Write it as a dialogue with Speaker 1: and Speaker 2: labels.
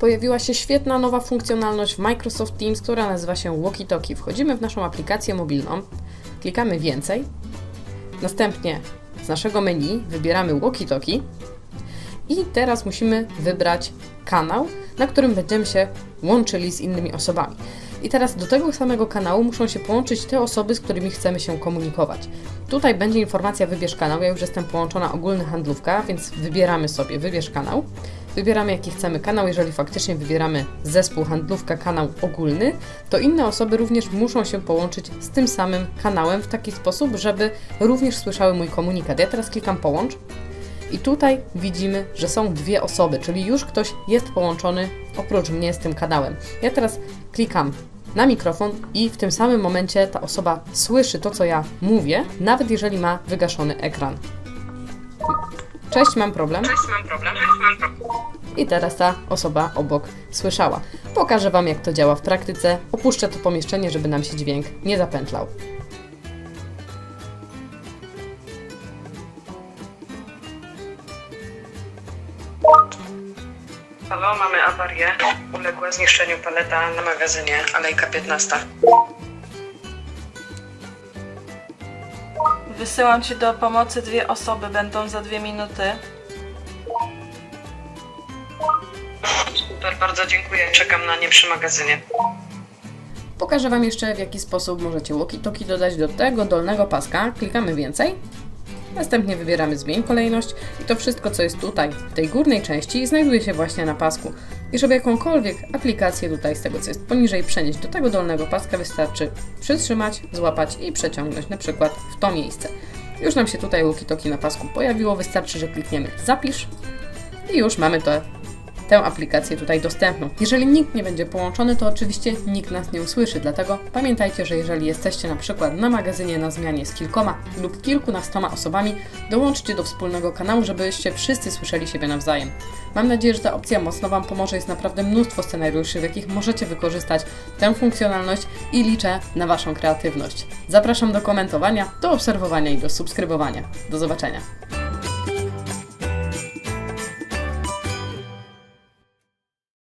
Speaker 1: Pojawiła się świetna nowa funkcjonalność w Microsoft Teams, która nazywa się Walkie Talkie. Wchodzimy w naszą aplikację mobilną, klikamy więcej, następnie z naszego menu wybieramy Walkie Talkie i teraz musimy wybrać kanał, na którym będziemy się łączyli z innymi osobami. I teraz do tego samego kanału muszą się połączyć te osoby, z którymi chcemy się komunikować. Tutaj będzie informacja wybierz kanał. Ja już jestem połączona ogólny handlówka, więc wybieramy sobie wybierz kanał. Wybieramy jaki chcemy kanał. Jeżeli faktycznie wybieramy zespół handlówka kanał ogólny, to inne osoby również muszą się połączyć z tym samym kanałem w taki sposób, żeby również słyszały mój komunikat. Ja teraz klikam połącz. I tutaj widzimy, że są dwie osoby, czyli już ktoś jest połączony oprócz mnie z tym kanałem. Ja teraz klikam na mikrofon i w tym samym momencie ta osoba słyszy to, co ja mówię, nawet jeżeli ma wygaszony ekran. Cześć, mam problem.
Speaker 2: Cześć, mam problem.
Speaker 1: I teraz ta osoba obok słyszała. Pokażę Wam, jak to działa w praktyce. Opuszczę to pomieszczenie, żeby nam się dźwięk nie zapętlał.
Speaker 2: Halo, mamy awarię. Uległa zniszczeniu paleta na magazynie Alejka 15.
Speaker 3: Wysyłam Ci do pomocy dwie osoby, będą za dwie minuty.
Speaker 2: Super, bardzo dziękuję. Czekam na nie przy magazynie.
Speaker 1: Pokażę Wam jeszcze, w jaki sposób możecie walkie-talkie dodać do tego dolnego paska. Klikamy więcej. Następnie wybieramy zmień kolejność i to wszystko, co jest tutaj, w tej górnej części, znajduje się właśnie na pasku. I żeby jakąkolwiek aplikację tutaj z tego, co jest poniżej, przenieść do tego dolnego paska, wystarczy przytrzymać, złapać i przeciągnąć na przykład w to miejsce. Już nam się tutaj walkie-talkie na pasku pojawiło, wystarczy, że klikniemy zapisz i już mamy to tę aplikację tutaj dostępną. Jeżeli nikt nie będzie połączony, to oczywiście nikt nas nie usłyszy, dlatego pamiętajcie, że jeżeli jesteście na przykład na magazynie na zmianie z kilkoma lub kilkunastoma osobami, dołączcie do wspólnego kanału, żebyście wszyscy słyszeli siebie nawzajem. Mam nadzieję, że ta opcja mocno Wam pomoże. Jest naprawdę mnóstwo scenariuszy, w jakich możecie wykorzystać tę funkcjonalność i liczę na Waszą kreatywność. Zapraszam do komentowania, do obserwowania i do subskrybowania. Do zobaczenia.